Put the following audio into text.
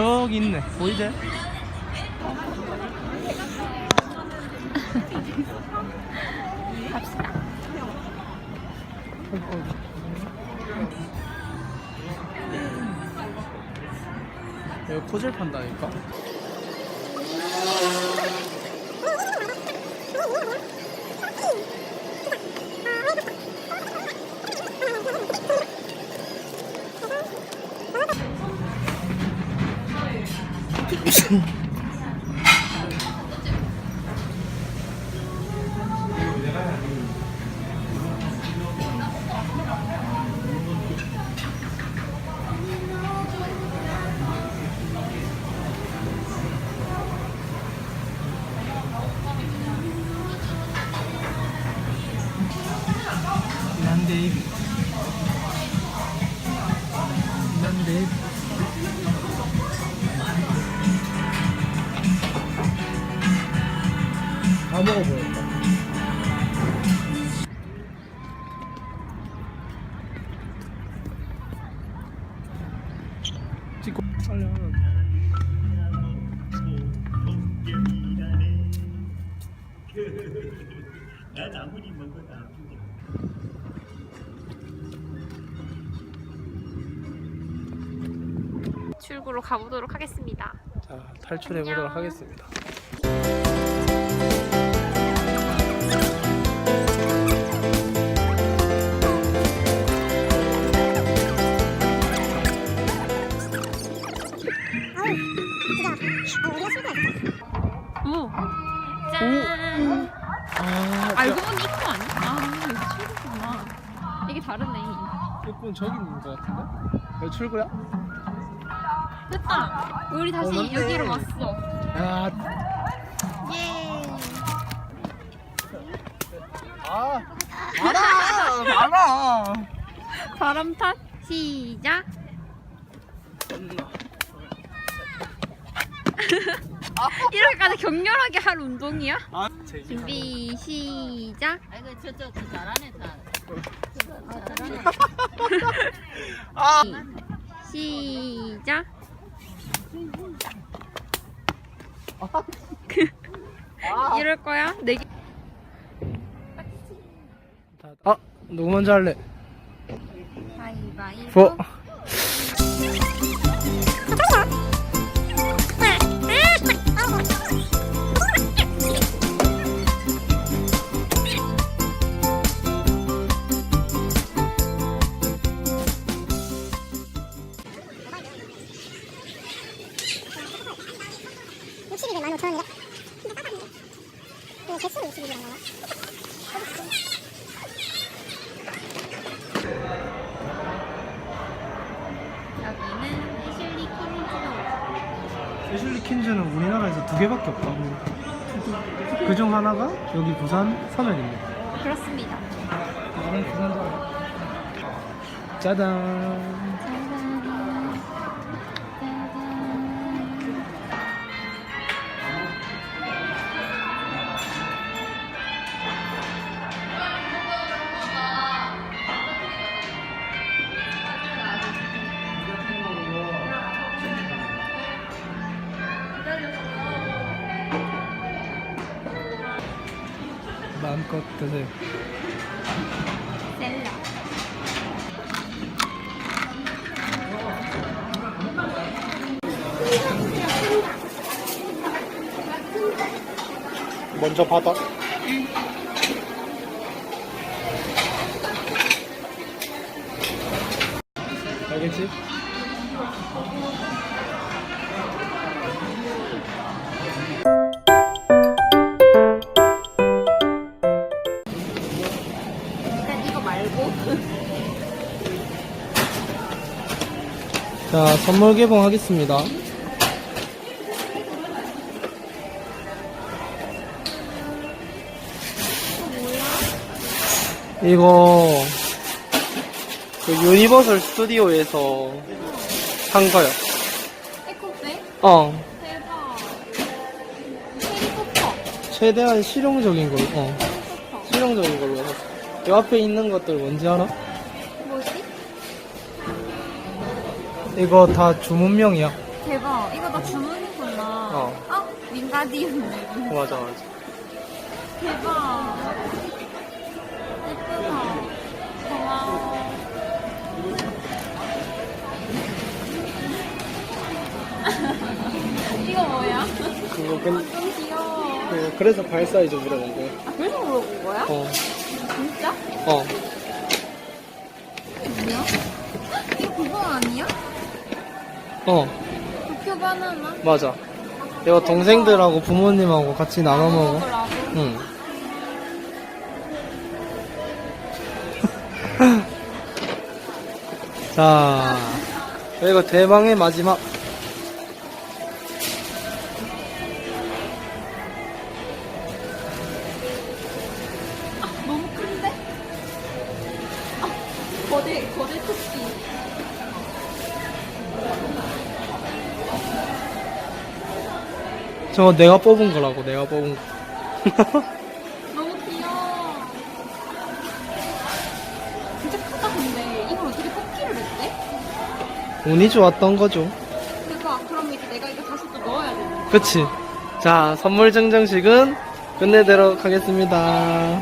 저기 있네. 보이지? 갑시다. 여기 코젤 판다니까? 난 데이비. 난데 다 먹어버렸다. 찍고 하려면 출구로 가보도록 하겠습니다. 자 탈출해 보도록 안녕. 하겠습니다. 짠! 아, 알고 보니 입구 아니야? 아, 여기 출구구나. 이게 다르네. 이건 저기 있는 것 같은데? 여기 출구야? 됐다. 우리 다시 어, 맞네. 여기로 왔어. 아, 예. 아, 많아, 많아. 바람 탓 시작. 이렇게까지 격렬하게 할 운동이야? 아, 준비 시작. 아이고 저쪽 저 잘하네 다. 잘하네. 아, 시작. 이럴 거야? 네 개. 아, 누구 먼저 할래? 가위바위보. 보. 육십이 만 오천 원이래. 이거 개수는 육십이란 거야? 여기는 애슐리 킨즈는 우리나라에서 두 개밖에 없다고. 그중 하나가 여기 부산 서면입니다. 그렇습니다. 나는 부산 잘 짜잔. 짜잔. 마음껏 드세요. 셀라. 먼저 받아. 알겠지? 자, 선물 개봉하겠습니다. 이거 그 유니버설 스튜디오에서 산 거요. 에코백? 어, 대박. 해리포터. 최대한 실용적인 걸로. 어, 해리포터. 실용적인 걸로. 샀어. 요 앞에 있는 것들 뭔지 알아? 이거 다 주문명이야. 대박. 이거 나 주문했구나. 어. 아, 윙가디움. 맞아 맞아. 대박. 예쁘다. 고마워. 이거 뭐야? 그거 근좀 귀여워. 그, 그래서 발 사이즈 물어본 거야. 아, 그래서 물어본 거야? 어. 진짜? 어. 어. 도쿄 바나나? 맞아. 이거 동생들하고 부모님하고 같이 나눠 먹어. 먹으라고? 응. 자, 그리고 대망의 마지막. 너무 큰데? 아, 거대, 거대 토끼. 저거 내가 뽑은 거라고, 내가 뽑은 거. 너무 귀여워. 진짜 크다, 근데. 이걸 어떻게 토끼를 냈대? 운이 좋았던 거죠. 그니까, 그럼 이제 내가 이거 다시 또 넣어야 되는 거야. 그치? 자, 선물 증정식은 끝내도록 하겠습니다.